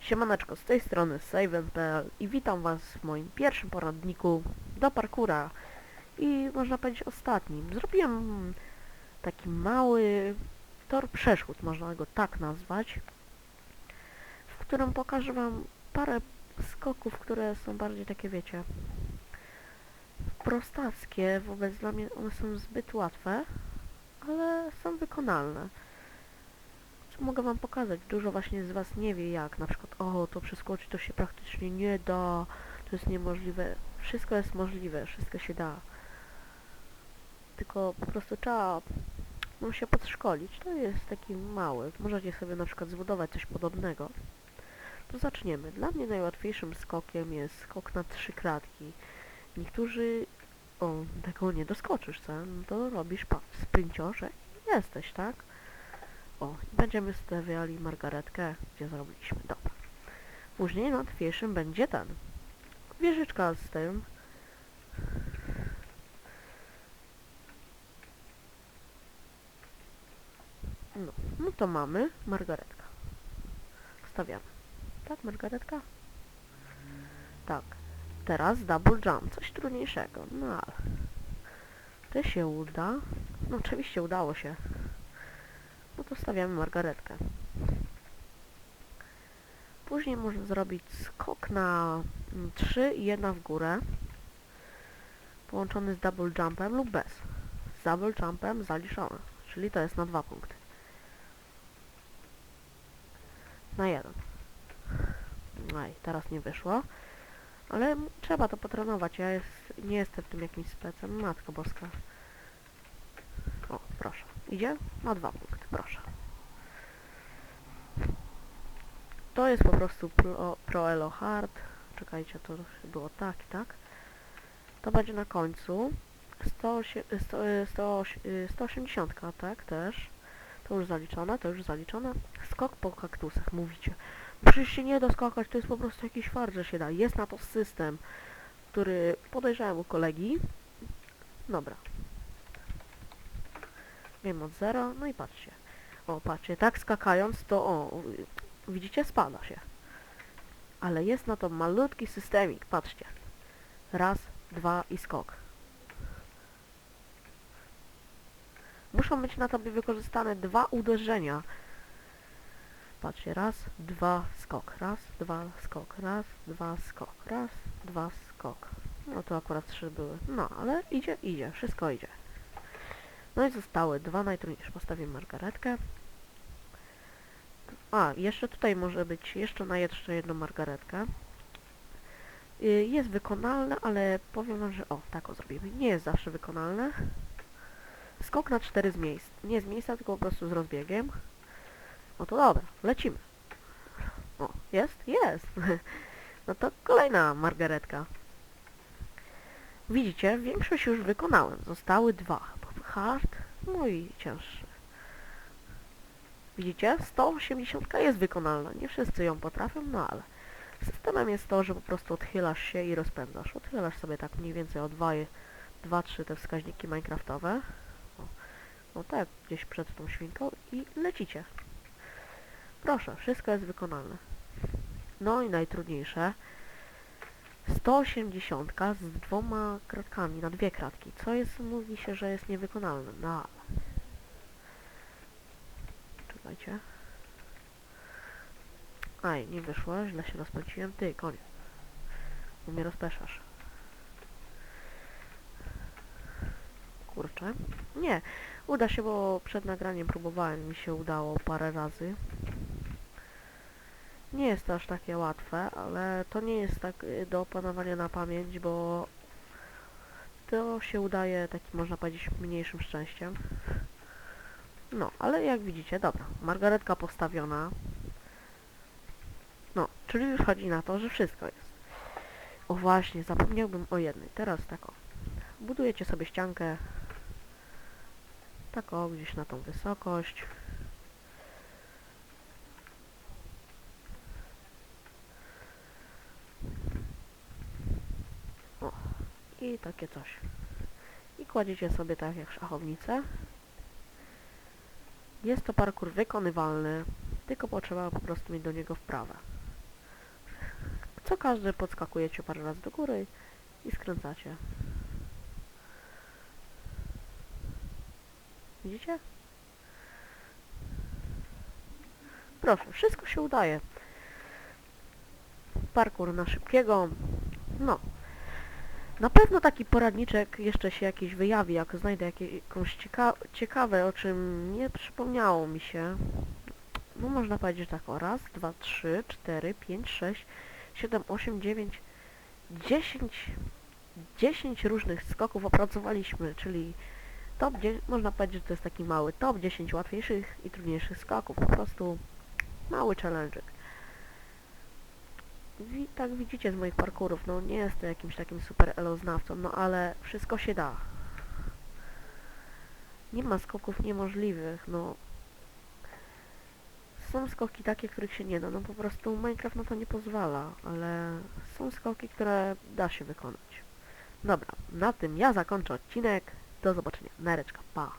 Siemaneczko, z tej strony Saven.pl i witam was w moim pierwszym poradniku do parkura i można powiedzieć ostatnim. Zrobiłem taki mały tor przeszkód, można go tak nazwać, w którym pokażę wam parę skoków, które są bardziej takie, wiecie, prostackie, wobec dla mnie one są zbyt łatwe, ale są wykonalne co mogę wam pokazać. Dużo właśnie z was nie wie jak. Na przykład, o, to przeskoczyć to się praktycznie nie da. To jest niemożliwe. Wszystko jest możliwe, wszystko się da. Tylko po prostu trzeba no, się podszkolić. To jest taki mały. Możecie sobie na przykład zbudować coś podobnego. To zaczniemy. Dla mnie najłatwiejszym skokiem jest skok na trzy kratki. Niektórzy... O, tego nie doskoczysz, co? No to robisz, pa, i jesteś, tak? O, będziemy stawiali margaretkę, gdzie zrobiliśmy. Dobra. Później łatwiejszym będzie ten. Wieżyczka z tym. No, no to mamy margaretka. Stawiamy. Tak, margaretka? Tak. Teraz double jump, coś trudniejszego. No ale... To się uda. No oczywiście udało się. No to stawiamy margaretkę. Później można zrobić skok na 3 i jedna w górę. Połączony z double jumpem lub bez. Z double jumpem zaliczone. Czyli to jest na dwa punkty. Na jeden. Aj, teraz nie wyszło. Ale trzeba to potrenować. Ja jest, nie jestem tym jakimś specem. Matko boska. O, proszę. Idzie? Na dwa punkty, proszę. To jest po prostu Pro, pro Elo Hard. Czekajcie, to było tak i tak. To będzie na końcu. 100, 100, 100, 180, tak, też. To już zaliczone, to już zaliczone. Skok po kaktusach, mówicie. Przecież się nie da skakać, to jest po prostu jakiś fart, że się da. Jest na to system, który podejrzewam u kolegi. Dobra, Wiem od zero, no i patrzcie. O, patrzcie, tak skakając, to o, widzicie, spada się. Ale jest na to malutki systemik, patrzcie. Raz, dwa i skok. Muszą być na tobie wykorzystane dwa uderzenia. Patrzcie, raz, dwa, skok, raz, dwa, skok, raz, dwa, skok, raz, dwa, skok. No to akurat trzy były. No, ale idzie, idzie, wszystko idzie. No i zostały dwa najtrudniejsze. Postawimy margaretkę. A, jeszcze tutaj może być jeszcze na jeszcze jedną margaretkę. Y, Jest wykonalne, ale powiem wam, że o, tak o zrobimy. Nie jest zawsze wykonalne. Skok na cztery z miejsc. Nie z miejsca, tylko po prostu z rozbiegiem. No to dobra, lecimy. O, jest? Jest. No to kolejna margaretka. Widzicie, większość już wykonałem. Zostały dwa. Hard, no i cięższy. Widzicie? 180 jest wykonalna. Nie wszyscy ją potrafią, no ale systemem jest to, że po prostu odchylasz się i rozpędzasz. Odchylasz sobie tak mniej więcej o 2-3 te wskaźniki minecraftowe. O, no tak, gdzieś przed tą świnką i lecicie. Proszę, wszystko jest wykonalne. No i najtrudniejsze. 180 z dwoma kratkami na dwie kratki, co jest, mówi się, że jest niewykonalne, no ale... Czekajcie. Aj, nie wyszło, źle się rozpędziłem, ty, koniec. Bo mnie rozpeszasz. Kurczę. Nie, uda się, bo przed nagraniem próbowałem, mi się udało parę razy. Nie jest to aż takie łatwe, ale to nie jest tak y, do opanowania na pamięć, bo to się udaje takim, można powiedzieć, mniejszym szczęściem. No, ale jak widzicie, dobra, margaretka postawiona. No, czyli już chodzi na to, że wszystko jest. O właśnie, zapomniałbym o jednej. Teraz tak o. Budujecie sobie ściankę. Tak o, gdzieś na tą wysokość. I takie coś. I kładziecie sobie tak jak szachownicę. Jest to parkour wykonywalny, tylko potrzeba po prostu mieć do niego wprawę. Co każdy podskakujecie parę razy do góry i skręcacie. Widzicie? Proszę, wszystko się udaje. Parkour na szybkiego. No. Na pewno taki poradniczek jeszcze się jakiś wyjawi, jak znajdę jakieś, cieka ciekawe, o czym nie przypomniało mi się. No można powiedzieć tak, o raz, dwa, trzy, cztery, pięć, sześć, siedem, osiem, dziewięć, dziesięć, dziesięć różnych skoków opracowaliśmy, czyli top 10, można powiedzieć, że to jest taki mały top 10 łatwiejszych i trudniejszych skoków, po prostu mały challenge'ik. Tak widzicie z moich parkurów, no nie jestem jakimś takim super eloznawcą, no ale wszystko się da. Nie ma skoków niemożliwych, no. Są skoki takie, których się nie da, no po prostu Minecraft na to nie pozwala, ale są skoki, które da się wykonać. Dobra, na tym ja zakończę odcinek. Do zobaczenia. Nareczka, pa.